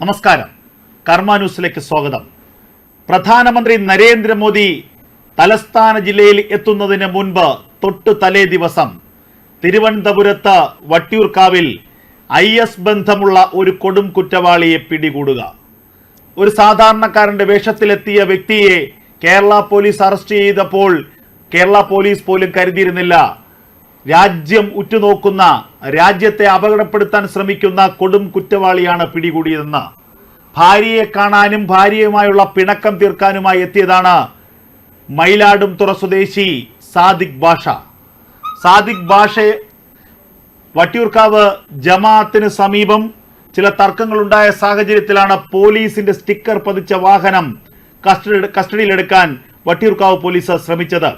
നമസ്കാരം. കർമ്മ ന്യൂസിലേക്ക് സ്വാഗതം. പ്രധാനമന്ത്രി നരേന്ദ്രമോദി തലസ്ഥാന ജില്ലയിൽ എത്തുന്നതിന് മുൻപ് തൊട്ടു തലേ ദിവസം തിരുവനന്തപുരത്ത് വട്ടിയൂർക്കാവിൽ ഐ എസ് ബന്ധമുള്ള ഒരു കൊടും കുറ്റവാളിയെ പിടികൂടുക. ഒരു സാധാരണക്കാരന്റെ വേഷത്തിലെത്തിയ വ്യക്തിയെ കേരള പോലീസ് അറസ്റ്റ് ചെയ്തപ്പോൾ കേരള പോലീസ് പോലും കരുതിയിരുന്നില്ല. രാജ്യം ഉറ്റുനോക്കുന്ന രാജ്യത്തെ അപകടപ്പെടുത്താൻ ശ്രമിക്കുന്ന കൊടും കുറ്റവാളിയാണ് പിടികൂടിയതെന്ന്. ഭാര്യയെ കാണാനും ഭാര്യയുമായുള്ള പിണക്കം തീർക്കാനുമായി എത്തിയതാണ് മയിലാടും തുറ സ്വദേശി സാദിഖ് ഭാഷ സാദിഖ് ഭാഷയെ വട്ടിയൂർക്കാവ് ജമാഅത്തിന് സമീപം ചില തർക്കങ്ങളുണ്ടായ സാഹചര്യത്തിലാണ് പോലീസിന്റെ സ്റ്റിക്കർ പതിച്ച വാഹനം കസ്റ്റഡി കസ്റ്റഡിയിലെടുക്കാൻ വട്ടിയൂർക്കാവ് പോലീസ് ശ്രമിച്ചത്.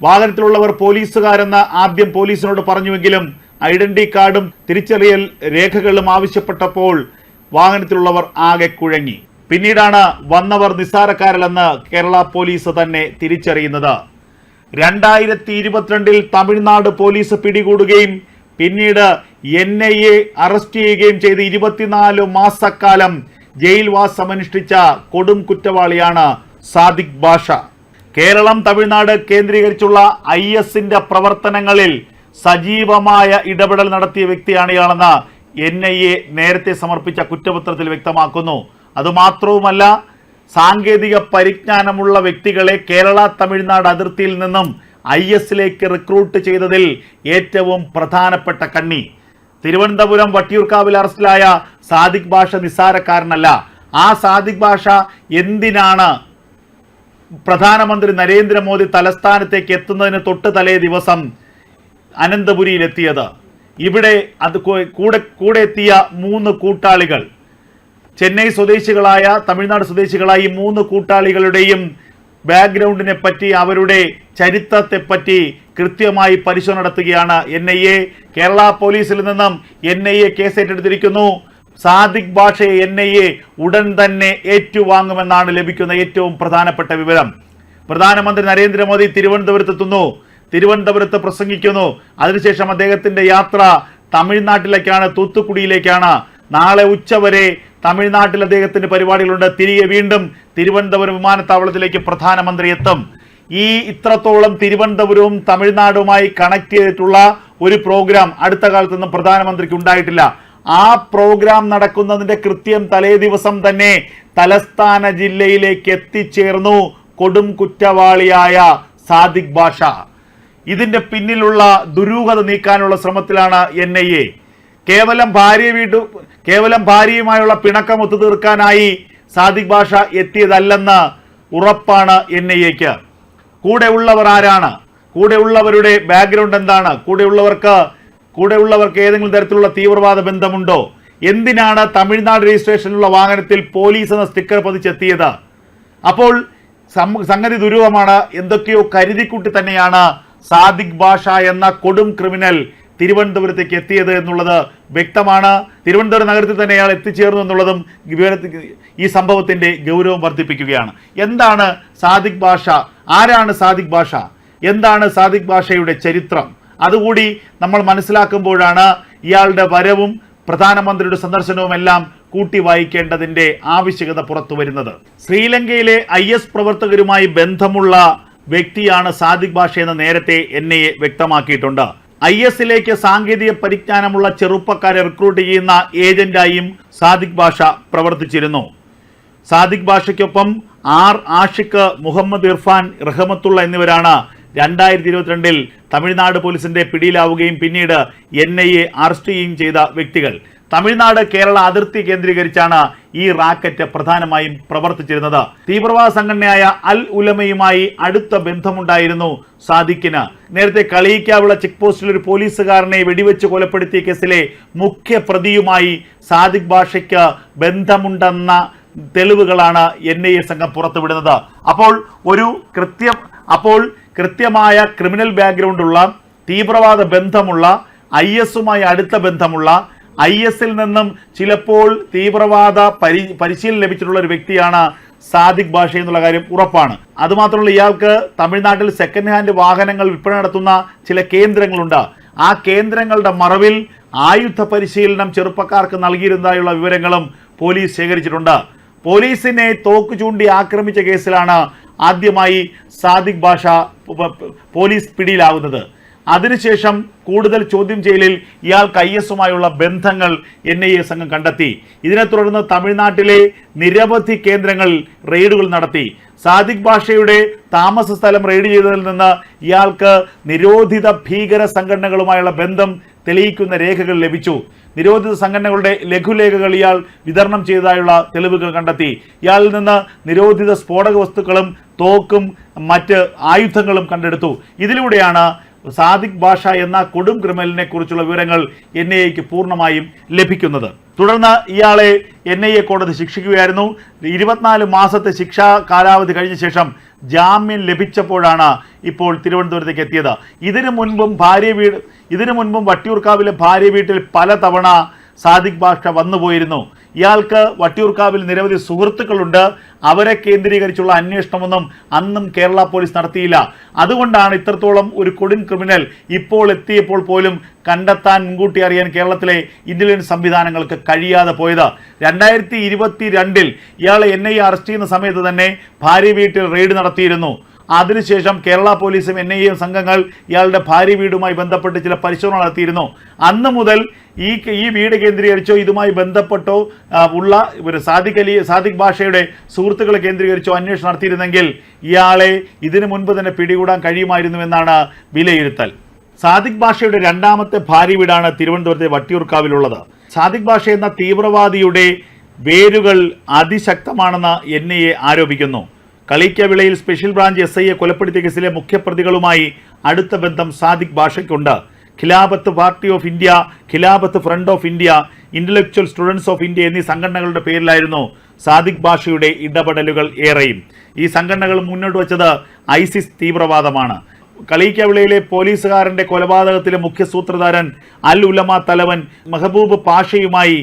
വാഹനത്തിലുള്ളവർ പോലീസുകാരെന്ന് ആദ്യം പോലീസിനോട് പറഞ്ഞുവെങ്കിലും ഐഡന്റി കാർഡും തിരിച്ചറിയൽ രേഖകളും ആവശ്യപ്പെട്ടപ്പോൾ വാഹനത്തിലുള്ളവർ ആകെ കുഴങ്ങി. പിന്നീടാണ് വന്നവർ നിസ്സാരക്കാരല്ലെന്ന് കേരള പോലീസ് തന്നെ തിരിച്ചറിയുന്നത്. രണ്ടായിരത്തി ഇരുപത്തിരണ്ടിൽ തമിഴ്നാട് പോലീസ് പിടികൂടുകയും പിന്നീട് എൻ ഐ എ അറസ്റ്റ് ചെയ്യുകയും ചെയ്ത് ഇരുപത്തിനാല് മാസക്കാലം ജയിൽവാസമനുഷ്ഠിച്ച കൊടും കുറ്റവാളിയാണ് സാദിഖ് ഭാഷ കേരളം തമിഴ്നാട് കേന്ദ്രീകരിച്ചുള്ള ഐ എസിന്റെ പ്രവർത്തനങ്ങളിൽ സജീവമായ ഇടപെടൽ നടത്തിയ വ്യക്തിയാണ് ഇയാളെന്ന് എൻ ഐ എ നേരത്തെ സമർപ്പിച്ച കുറ്റപത്രത്തിൽ വ്യക്തമാക്കുന്നു. അതുമാത്രവുമല്ല സാങ്കേതിക പരിജ്ഞാനമുള്ള വ്യക്തികളെ കേരള തമിഴ്നാട് അതിർത്തിയിൽ നിന്നും ഐ എസിലേക്ക് റിക്രൂട്ട് ചെയ്തതിൽ ഏറ്റവും പ്രധാനപ്പെട്ട കണ്ണി. തിരുവനന്തപുരം വട്ടിയൂർക്കാവിൽ അറസ്റ്റിലായ സാദിഖ് ഭാഷ നിസ്സാരക്കാരനല്ല. ആ സാദിഖ് ഭാഷ എന്തിനാണ് പ്രധാനമന്ത്രി നരേന്ദ്രമോദി തലസ്ഥാനത്തേക്ക് എത്തുന്നതിന് തൊട്ട് തലേ ദിവസം അനന്തപുരിയിലെത്തിയത്. ഇവിടെ അത് കൂടെ കൂടെ എത്തിയ മൂന്ന് കൂട്ടാളികൾ. ചെന്നൈ സ്വദേശികളായ തമിഴ്നാട് സ്വദേശികളായ ഈ മൂന്ന് കൂട്ടാളികളുടെയും ബാക്ക്ഗ്രൗണ്ടിനെ പറ്റി അവരുടെ ചരിത്രത്തെ പറ്റി കൃത്യമായി പരിശോധന നടത്തുകയാണ് എൻ ഐ എ. കേരള പോലീസിൽ നിന്നും എൻ ഐ എ കേസ് ഏറ്റെടുത്തിരിക്കുന്നു. സാദിഖ് ഭാഷയെ എൻ ഐ എ ഉടൻ തന്നെ ഏറ്റുവാങ്ങുമെന്നാണ് ലഭിക്കുന്ന ഏറ്റവും പ്രധാനപ്പെട്ട വിവരം. പ്രധാനമന്ത്രി നരേന്ദ്രമോദി തിരുവനന്തപുരത്തെത്തുന്നു. തിരുവനന്തപുരത്ത് പ്രസംഗിക്കുന്നു. അതിനുശേഷം അദ്ദേഹത്തിന്റെ യാത്ര തമിഴ്നാട്ടിലേക്കാണ് തൂത്തുക്കുടിയിലേക്കാണ്. നാളെ ഉച്ചവരെ തമിഴ്നാട്ടിൽ അദ്ദേഹത്തിന്റെ പരിപാടികളുണ്ട്. തിരികെ വീണ്ടും തിരുവനന്തപുരം വിമാനത്താവളത്തിലേക്ക് പ്രധാനമന്ത്രി എത്തും. ഈ ഇത്രത്തോളം തിരുവനന്തപുരവും തമിഴ്നാടുമായി കണക്ട് ചെയ്തിട്ടുള്ള ഒരു പ്രോഗ്രാം അടുത്ത കാലത്തൊന്നും പ്രധാനമന്ത്രിക്ക് ഉണ്ടായിട്ടില്ല. ആ പ്രോഗ്രാം നടക്കുന്നതിന്റെ കൃത്യം തലേ ദിവസം തന്നെ തലസ്ഥാന ജില്ലയിലേക്ക് എത്തിച്ചേർന്നു കൊടും കുറ്റവാളിയായ സാദിഖ് ഭാഷ ഇതിന്റെ പിന്നിലുള്ള ദുരൂഹത നീക്കാനുള്ള ശ്രമത്തിലാണ് എൻ ഐ എ. കേവലം ഭാര്യ വീട്ടു കേവലം ഭാര്യയുമായുള്ള പിണക്കം ഒത്തുതീർക്കാനായി സാദിഖ് ഭാഷ എത്തിയതല്ലെന്ന് ഉറപ്പാണ് എൻ ഐ എക്ക്. കൂടെ ഉള്ളവർ ആരാണ്? കൂടെ ഉള്ളവരുടെ ബാക്ക്ഗ്രൗണ്ട് എന്താണ്? കൂടെയുള്ളവർക്ക് കൂടെയുള്ളവർക്ക് ഏതെങ്കിലും തരത്തിലുള്ള തീവ്രവാദ ബന്ധമുണ്ടോ? എന്തിനാണ് തമിഴ്നാട് രജിസ്ട്രേഷനിലുള്ള വാഹനത്തിൽ പോലീസ് എന്ന സ്റ്റിക്കർ പതിച്ചെത്തിയത്? അപ്പോൾ സംഗതി ദുരൂഹമാണ്. എന്തൊക്കെയോ കരുതിക്കുട്ടി തന്നെയാണ് സാദിഖ് ഭാഷ എന്ന കൊടും ക്രിമിനൽ തിരുവനന്തപുരത്തേക്ക് എത്തിയത് എന്നുള്ളത് വ്യക്തമാണ്. തിരുവനന്തപുരം നഗരത്തിൽ തന്നെ അയാൾ എത്തിച്ചേർന്നു എന്നുള്ളതും ഈ സംഭവത്തിന്റെ ഗൗരവം വർദ്ധിപ്പിക്കുകയാണ്. എന്താണ് സാദിഖ് ഭാഷ ആരാണ് സാദിഖ് ഭാഷ എന്താണ് സാദിഖ് ഭാഷയുടെ ചരിത്രം? അതുകൂടി നമ്മൾ മനസ്സിലാക്കുമ്പോഴാണ് ഇയാളുടെ വരവും പ്രധാനമന്ത്രിയുടെ സന്ദർശനവും എല്ലാം കൂട്ടി വായിക്കേണ്ടതിന്റെ ആവശ്യകത പുറത്തു വരുന്നത്. ശ്രീലങ്കയിലെ ഐ എസ് പ്രവർത്തകരുമായി ബന്ധമുള്ള വ്യക്തിയാണ് സാദിഖ് ഭാഷ എന്ന് നേരത്തെ എൻ ഐ എ വ്യക്തമാക്കിയിട്ടുണ്ട്. ഐ എസിലേക്ക് സാങ്കേതിക പരിജ്ഞാനമുള്ള ചെറുപ്പക്കാരെ റിക്രൂട്ട് ചെയ്യുന്ന ഏജന്റായും സാദിഖ് ഭാഷ പ്രവർത്തിച്ചിരുന്നു. സാദിഖ് ഭാഷയ്ക്കൊപ്പം ആർ ആഷിഖ് മുഹമ്മദ് ഇർഫാൻ റഹമത്തുള്ള എന്നിവരാണ് രണ്ടായിരത്തി ഇരുപത്തിരണ്ടിൽ തമിഴ്നാട് പോലീസിന്റെ പിടിയിലാവുകയും പിന്നീട് എൻ ഐ എ അറസ്റ്റ് ചെയ്യുകയും ചെയ്ത വ്യക്തികൾ. തമിഴ്നാട് കേരള അതിർത്തി കേന്ദ്രീകരിച്ചാണ് ഈ റാക്കറ്റ് പ്രധാനമായും പ്രവർത്തിച്ചിരുന്നത്. തീവ്രവാദ സംഘടനയായ അൽ ഉലമയുമായി അടുത്ത ബന്ധമുണ്ടായിരുന്നു സാദിഖിന്. നേരത്തെ കളിയിക്കാവുള്ള ചെക്ക് പോസ്റ്റിൽ ഒരു പോലീസുകാരനെ വെടിവെച്ച് കൊലപ്പെടുത്തിയ കേസിലെ മുഖ്യ പ്രതിയുമായി സാദിഖ് ഭാഷയ്ക്ക് ബന്ധമുണ്ടെന്ന തെളിവുകളാണ് എൻ ഐ എ സംഘം പുറത്തുവിടുന്നത്. അപ്പോൾ ഒരു കൃത്യം അപ്പോൾ കൃത്യമായ ക്രിമിനൽ ബാക്ക്ഗ്രൗണ്ട് ഉള്ള തീവ്രവാദ ബന്ധമുള്ള ഐ എസുമായി അടുത്ത ബന്ധമുള്ള ഐ എസിൽ നിന്നും ചിലപ്പോൾ തീവ്രവാദ പരി പരിശീലനം ലഭിച്ചിട്ടുള്ള ഒരു വ്യക്തിയാണ് സാദിഖ് ഭാഷ എന്നുള്ള കാര്യം ഉറപ്പാണ്. അതുമാത്രമല്ല ഇയാൾക്ക് തമിഴ്നാട്ടിൽ സെക്കൻഡ് ഹാൻഡ് വാഹനങ്ങൾ വിൽപ്പന നടത്തുന്ന ചില കേന്ദ്രങ്ങളുണ്ട്. ആ കേന്ദ്രങ്ങളുടെ മറവിൽ ആയുധ പരിശീലനം ചെറുപ്പക്കാർക്ക് നൽകിയിരുന്നതായുള്ള വിവരങ്ങളും പോലീസ് ശേഖരിച്ചിട്ടുണ്ട്. പോലീസിനെ തോക്ക് ചൂണ്ടി ആക്രമിച്ച കേസിലാണ് ആദ്യമായി സാദിഖ് ഭാഷ പോലീസ് പിടിയിലാവുന്നത്. അതിനുശേഷം കൂടുതൽ ചോദ്യം ചെയ്യലിൽ ഇയാൾക്ക് ഐ എസുമായുള്ള ബന്ധങ്ങൾ എൻ ഐ എ സംഘം കണ്ടെത്തി. ഇതിനെ തുടർന്ന് തമിഴ്നാട്ടിലെ നിരവധി കേന്ദ്രങ്ങളിൽ റെയ്ഡുകൾ നടത്തി. സാദിഖ് ഭാഷയുടെ താമസ സ്ഥലം റെയ്ഡ് ചെയ്തതിൽ നിന്ന് ഇയാൾക്ക് നിരോധിത ഭീകര സംഘടനകളുമായുള്ള ബന്ധം തെളിയിക്കുന്ന രേഖകൾ ലഭിച്ചു. നിരോധിത സംഘടനകളുടെ ലഘുലേഖകൾ ഇയാൾ വിതരണം ചെയ്തതായുള്ള തെളിവുകൾ കണ്ടെത്തി. ഇയാളിൽ നിന്ന് നിരോധിത സ്ഫോടക വസ്തുക്കളും തോക്കും മറ്റ് ആയുധങ്ങളും കണ്ടെടുത്തു. ഇതിലൂടെയാണ് സാദിഖ് ഭാഷ എന്ന കൊടും ക്രിമിനലിനെ കുറിച്ചുള്ള വിവരങ്ങൾ എൻ ഐ എക്ക് പൂർണമായും ലഭിക്കുന്നത്. തുടർന്ന് ഇയാളെ എൻ ഐ എ കോടതി ശിക്ഷിക്കുകയായിരുന്നു. ഇരുപത്തിനാല് മാസത്തെ ശിക്ഷാ കാലാവധി കഴിഞ്ഞ ശേഷം ജാമ്യം ലഭിച്ചപ്പോഴാണ് ഇപ്പോൾ തിരുവനന്തപുരത്തേക്ക് എത്തിയത്. ഇതിനു മുൻപും ഭാര്യ വീട് ഇതിനു മുൻപും വട്ടിയൂർക്കാവിലെ ഭാര്യ വീട്ടിൽ പലതവണ സാദിഖ് ഭാഷ വന്നുപോയിരുന്നു. ഇയാൾക്ക് വട്ടിയൂർക്കാവിൽ നിരവധി സുഹൃത്തുക്കളുണ്ട്. അവരെ കേന്ദ്രീകരിച്ചുള്ള അന്വേഷണമൊന്നും അന്നും കേരള പോലീസ് നടത്തിയില്ല. അതുകൊണ്ടാണ് ഇത്രത്തോളം ഒരു കൊടും ക്രിമിനൽ ഇപ്പോൾ എത്തിയപ്പോൾ പോലും കണ്ടെത്താൻ മുൻകൂട്ടി അറിയാൻ കേരളത്തിലെ ഇന്റലിജൻസ് സംവിധാനങ്ങൾക്ക് കഴിയാതെ പോയത്. രണ്ടായിരത്തി ഇരുപത്തി രണ്ടിൽ ഇയാളെ എൻ ഐ അറസ്റ്റ് ചെയ്യുന്ന സമയത്ത് തന്നെ ഭാര്യ വീട്ടിൽ റെയ്ഡ് നടത്തിയിരുന്നു. അതിനുശേഷം കേരള പോലീസും എൻ ഐ എ സംഘങ്ങൾ ഇയാളുടെ ഭാര്യ വീടുമായി ബന്ധപ്പെട്ട് ചില പരിശോധന നടത്തിയിരുന്നു. അന്ന് മുതൽ ഈ ഈ വീട് കേന്ദ്രീകരിച്ചോ ഇതുമായി ബന്ധപ്പെട്ടോ ഉള്ള ഒരു സാദിഖ് അലി സാദിഖ് ഭാഷയുടെ സുഹൃത്തുക്കളെ കേന്ദ്രീകരിച്ചോ അന്വേഷണം നടത്തിയിരുന്നെങ്കിൽ ഇയാളെ ഇതിനു മുൻപ് തന്നെ പിടികൂടാൻ കഴിയുമായിരുന്നുവെന്നാണ് വിലയിരുത്തൽ. സാദിഖ് ഭാഷയുടെ രണ്ടാമത്തെ ഭാര്യ വീടാണ് തിരുവനന്തപുരത്തെ വട്ടിയൂർക്കാവിലുള്ളത്. സാദിഖ് ഭാഷ എന്ന തീവ്രവാദിയുടെ വേരുകൾ അതിശക്തമാണെന്ന് എൻ ഐ എ ആരോപിക്കുന്നു. കളിക്കവിളയിൽ സ്പെഷ്യൽ ബ്രാഞ്ച് എസ് ഐയെ കൊലപ്പെടുത്തിയ കേസിലെ മുഖ്യപ്രതികളുമായി അടുത്ത ബന്ധം Sadiq ഭാഷയ്ക്കുണ്ട്. Khilafat party of India Khilafat front of India intellectual students of India എന്നീ സംഘടനകളുടെ പേരിലായിരുന്നു സാദിഖ് ഭാഷയുടെ ഇടപെടലുകൾ ഏറെയും. ഈ സംഘടനകൾ മുന്നോട്ട് വച്ചത് ഐസിസ് തീവ്രവാദമാണ്. കളീക്കവിളയിലെ പോലീസുകാരന്റെ കൊലപാതകത്തിലെ മുഖ്യ സൂത്രധാരൻ അൽ ഉലമ തലവൻ മെഹബൂബ് പാഷയുമായി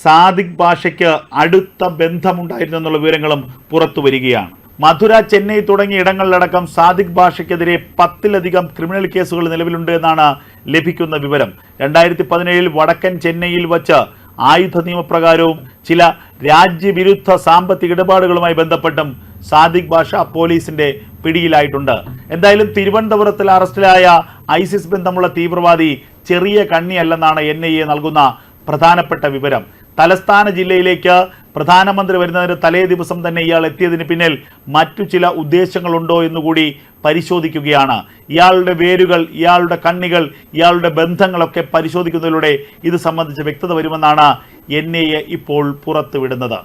സാദിഖ് ഭാഷയ്ക്ക് അടുത്ത ബന്ധമുണ്ടായിരുന്നു എന്നുള്ള വിവരങ്ങളും പുറത്തു വരികയാണ്. മധുര ചെന്നൈ തുടങ്ങിയ ഇടങ്ങളിലടക്കം സാദിഖ് ഭാഷയ്ക്കെതിരെ പത്തിലധികം ക്രിമിനൽ കേസുകൾ നിലവിലുണ്ട് എന്നാണ് ലഭിക്കുന്ന വിവരം. രണ്ടായിരത്തി പതിനേഴിൽ വടക്കൻ ചെന്നൈയിൽ വച്ച് ആയുധ നിയമപ്രകാരവും ചില രാജ്യവിരുദ്ധ സാമ്പത്തിക ഇടപാടുകളുമായി ബന്ധപ്പെട്ടും സാദിഖ് ഭാഷ പോലീസിന്റെ പിടിയിലായിട്ടുണ്ട്. എന്തായാലും തിരുവനന്തപുരത്തിൽ അറസ്റ്റിലായ ഐസിസ് ബന്ധമുള്ള തീവ്രവാദി ചെറിയ കണ്ണിയല്ലെന്നാണ് എൻ ഐ എ നൽകുന്ന പ്രധാനപ്പെട്ട വിവരം. തലസ്ഥാന ജില്ലയിലേക്ക് പ്രധാനമന്ത്രി വരുന്നതിന് തലേ ദിവസം തന്നെ ഇയാൾ എത്തിയതിന് പിന്നിൽ മറ്റു ചില ഉദ്ദേശങ്ങളുണ്ടോ എന്നുകൂടി പരിശോധിക്കുകയാണ്. ഇയാളുടെ വേരുകൾ ഇയാളുടെ കണ്ണികൾ ഇയാളുടെ ബന്ധങ്ങളൊക്കെ പരിശോധിക്കുന്നതിലൂടെ ഇത് സംബന്ധിച്ച് വ്യക്തത വരുമെന്നാണ് എൻ ഇപ്പോൾ പുറത്തുവിടുന്നത്.